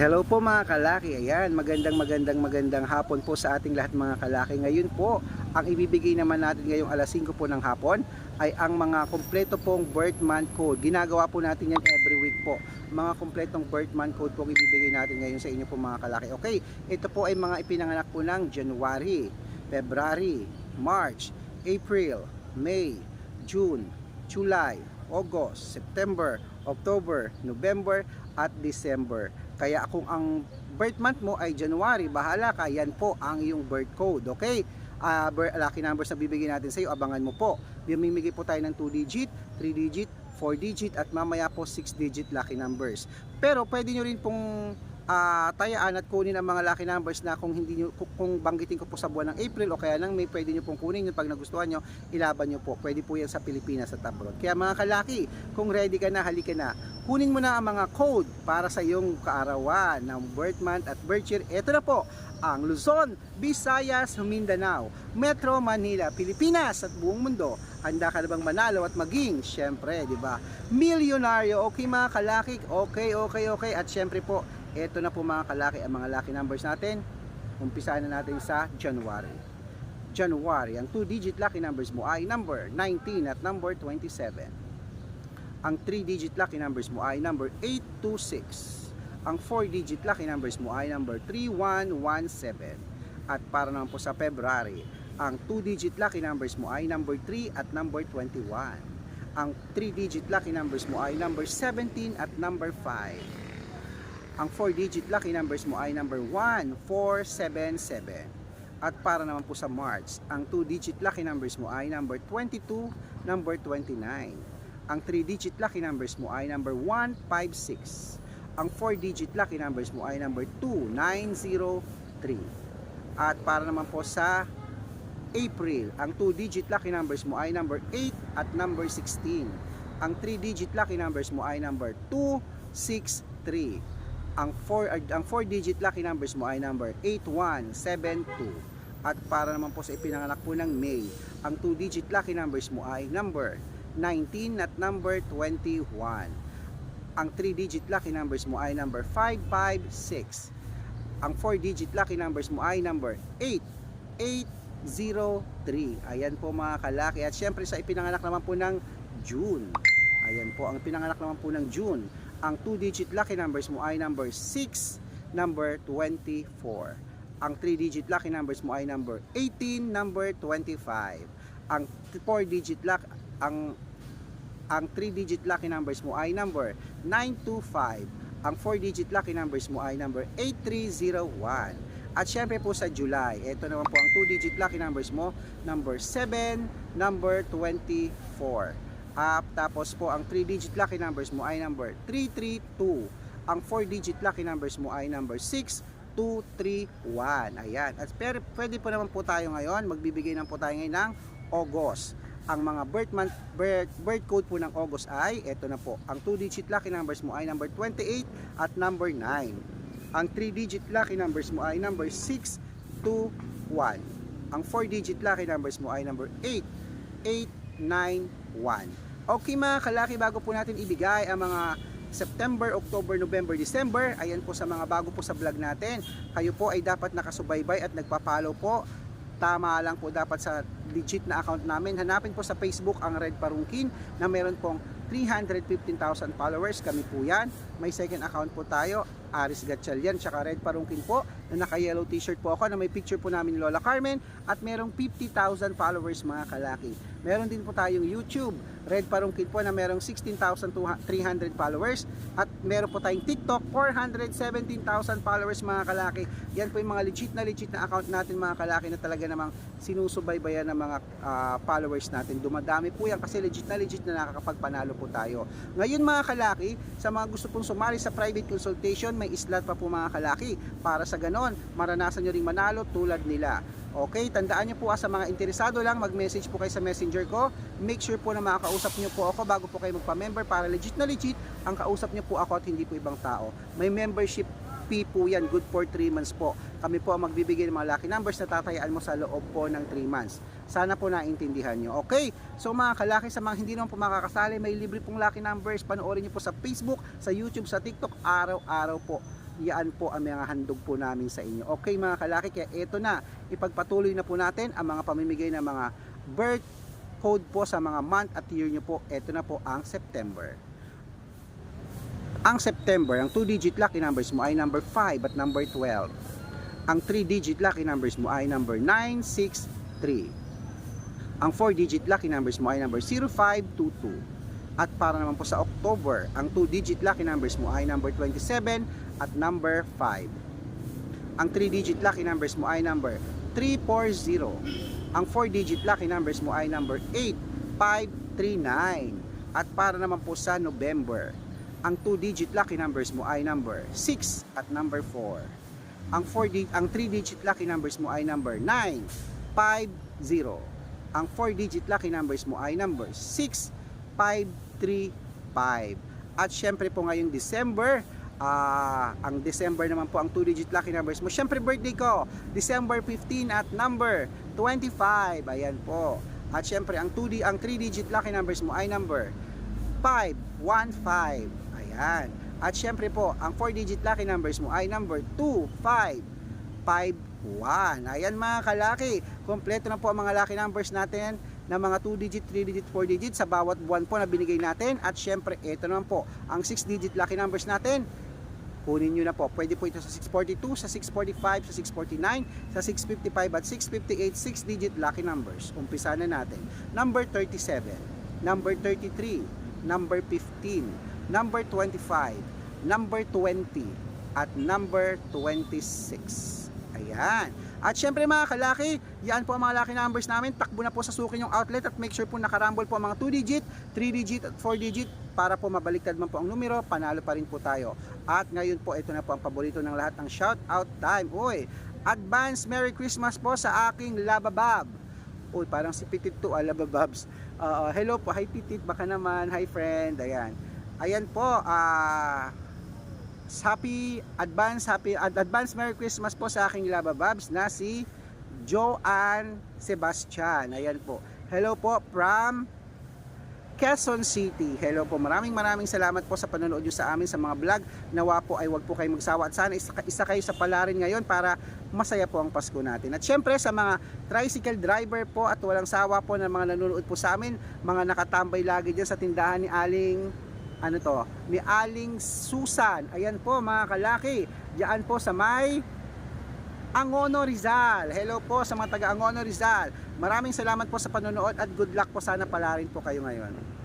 Hello po mga kalaki. Ayan, magandang magandang magandang hapon po sa ating lahat mga kalaki. Ngayon po, ang ibibigay naman natin ngayong alas 5 po ng hapon ay ang mga kompleto pong birth month code. Ginagawa po natin yan every week po. Mga kompletong birth month code po ang ibibigay natin ngayon sa inyo po mga kalaki. Okay, ito po ay mga ipinanganak po ng January, February, March, April, May, June, July, August, September, October, November, at December. Kaya kung ang birth month mo ay January, bahala ka, yan po ang iyong birth code, okay? Bir- lucky numbers na bibigyan natin sa iyo, abangan mo po. Bimimigay po tayo ng 2 digit, 3 digit, 4 digit at mamaya po 6 digit lucky numbers. Pero pwede nyo rin pong ah, tayaan at kunin ang mga lucky numbers na kung hindi nyo, kung, banggitin ko po sa buwan ng April o kaya ng May, pwede nyo pong kunin yun pag nagustuhan nyo, ilaban nyo po. Pwede po yan sa Pilipinas at abroad. Kaya mga kalaki, kung ready ka na, halika na. Kunin mo na ang mga code para sa iyong kaarawan ng birth month at birth year. Ito na po, ang Luzon, Visayas, Mindanao, Metro Manila, Pilipinas at buong mundo. Handa ka na bang manalo at maging, syempre, di ba? Milyonaryo, okay mga kalaki, okay, okay, okay. At syempre po, ito na po mga kalaki, ang mga lucky numbers natin. Umpisahan na natin sa January. January, ang 2-digit lucky numbers mo ay number 19 at number 27. Ang 3-digit lucky numbers mo ay number 826. Ang 4-digit lucky numbers mo ay number 3117. At para naman po sa February, ang 2-digit lucky numbers mo ay number 3 at number 21. Ang 3-digit lucky numbers mo ay number 17 at number 5. Ang 4-digit lucky numbers mo ay number 1477. At para naman po sa March, ang 2-digit lucky numbers mo ay number 22, number 29. Ang 3-digit lucky numbers mo ay number 156. Ang 4-digit lucky numbers mo ay number 2903. At para naman po sa April, ang 2-digit lucky numbers mo ay number 8 at number 16. Ang 3-digit lucky numbers mo ay number 263 ang 4 ang 4 digit lucky numbers mo ay number 8172 at para naman po sa ipinanganak po ng May ang 2 digit lucky numbers mo ay number 19 at number 21 ang 3 digit lucky numbers mo ay number 556 ang 4 digit lucky numbers mo ay number 8803 ayan po mga kalaki. At syempre sa ipinanganak naman po ng June. Ayan po ang pinanganak naman po ng June ang 2-digit lucky numbers mo ay number 6, number 24. Ang 3-digit lucky numbers mo ay number 18, number 25. Ang 4-digit luck ang ang 3-digit lucky numbers mo ay number 925. Ang 4-digit lucky numbers mo ay number 8301. At syempre po sa July, ito naman po ang 2-digit lucky numbers mo, number 7, number 24 up. Tapos po, ang 3-digit lucky numbers mo ay number 332. Ang 4-digit lucky numbers mo ay number 6231. Ayan. At pero, pwede po naman po tayo ngayon, magbibigay na po tayo ngayon ng August. Ang mga birth month, birth, birth code po ng August ay, eto na po. Ang 2-digit lucky numbers mo ay number 28 at number 9. Ang 3-digit lucky numbers mo ay number 621. Ang 4-digit lucky numbers mo ay number 8, 8, 1. Okay mga kalaki, bago po natin ibigay ang mga September, October, November, December, ayan po sa mga bago po sa vlog natin. Kayo po ay dapat nakasubaybay at nagpa-follow po. Tama lang po dapat sa legit na account namin. Hanapin po sa Facebook ang Red Parungkin na meron pong 315,000 followers. Kami po yan. May second account po tayo, Aris Gatchalian, tsaka Red Parungkin po na naka-yellow t-shirt po ako na may picture po namin ni Lola Carmen at merong 50,000 followers mga kalaki. Meron din po tayong YouTube, Red Parungkin po na merong 16,300 followers at meron po tayong TikTok, 417,000 followers mga kalaki. Yan po yung mga legit na legit na account natin mga kalaki na talaga namang sinusubaybayan ng mga ah, followers natin. Dumadami po yan kasi legit na legit na nakakapagpanalo po tayo. Ngayon mga kalaki, sa mga gusto pong sumali sa private consultation, may slot pa po mga kalaki. Para sa ganon, maranasan nyo ring manalo tulad nila. Okay, tandaan nyo po ah, sa mga interesado lang, mag-message po kayo sa messenger ko. Make sure po na makakausap nyo po ako bago po kayo magpa-member para legit na legit ang kausap nyo po ako at hindi po ibang tao. May membership fee po yan, good for 3 months po. Kami po ang magbibigay ng mga lucky numbers na tatayaan mo sa loob po ng 3 months. Sana po naintindihan nyo. Okay, so mga kalaki sa mga hindi naman po makakasali, may libre pong lucky numbers. Panoorin nyo po sa Facebook, sa YouTube, sa TikTok, araw-araw po yan po ang mga handog po namin sa inyo. Okay mga kalaki, kaya eto na, ipagpatuloy na po natin ang mga pamimigay ng mga birth code po sa mga month at year nyo po. Eto na po ang September. Ang September, ang 2-digit lucky numbers mo ay number 5 at number 12. Ang 3-digit lucky numbers mo ay number 963. Ang 4-digit lucky numbers mo ay number 0522. At para naman po sa October, ang 2-digit lucky numbers mo ay number 27 at number 5. Ang 3-digit lucky numbers mo ay number 340. Ang 4-digit lucky numbers mo ay number 8539. At para naman po sa November, ang 2-digit lucky numbers mo ay number 6 at number 4. Ang 4 di- ang 3-digit lucky numbers mo ay number 950. Ang 4-digit lucky numbers mo ay number 6535. At syempre po ngayong December, ah, ang December naman po ang 2-digit lucky numbers mo. Syempre birthday ko, December 15 at number 25. Ayan po. At syempre ang 2D, ang 3-digit lucky numbers mo ay number 515. Ayan. At syempre po, ang 4-digit lucky numbers mo ay number 2551. Ayan mga kalaki, kompleto na po ang mga lucky numbers natin na mga 2-digit, 3-digit, 4-digit sa bawat buwan po na binigay natin. At syempre, ito naman po, ang 6-digit lucky numbers natin. Kunin nyo na po. Pwede po ito sa 642, sa 645, sa 649, sa 655 at 658, 6-digit lucky numbers. Umpisa na natin. Number 37, number 33, number 15, number 25, number 20, at number 26. Ayan. At syempre mga kalaki, yan po ang mga lucky numbers namin. Takbo na po sa sukin yung outlet at make sure po nakarambol po ang mga 2 digit, 3 digit at 4 digit para po mabaliktad man po ang numero, panalo pa rin po tayo. At ngayon po, ito na po ang paborito ng lahat ng shout out time. Uy, advance Merry Christmas po sa aking Lababab. Uy, parang si Pitit to, ah. Uh, hello po, hi Pitit, baka naman, hi friend, ayan. Ayan po, ah, happy advance happy ad- advance Merry Christmas po sa aking Labababs na si Joanne Sebastian. Ayan po. Hello po from Quezon City. Hello po. Maraming maraming salamat po sa panonood nyo sa amin sa mga vlog. Nawa po ay wag po kayo magsawa at sana isa, isa kayo sa palarin ngayon para masaya po ang Pasko natin. At syempre sa mga tricycle driver po at walang sawa po na mga nanonood po sa amin, mga nakatambay lagi dyan sa tindahan ni Aling ano to, ni Aling Susan. Ayan po mga kalaki. Diyan po sa may Angono Rizal. Hello po sa mga taga Angono Rizal. Maraming salamat po sa panonood at good luck po sana pala rin po kayo ngayon.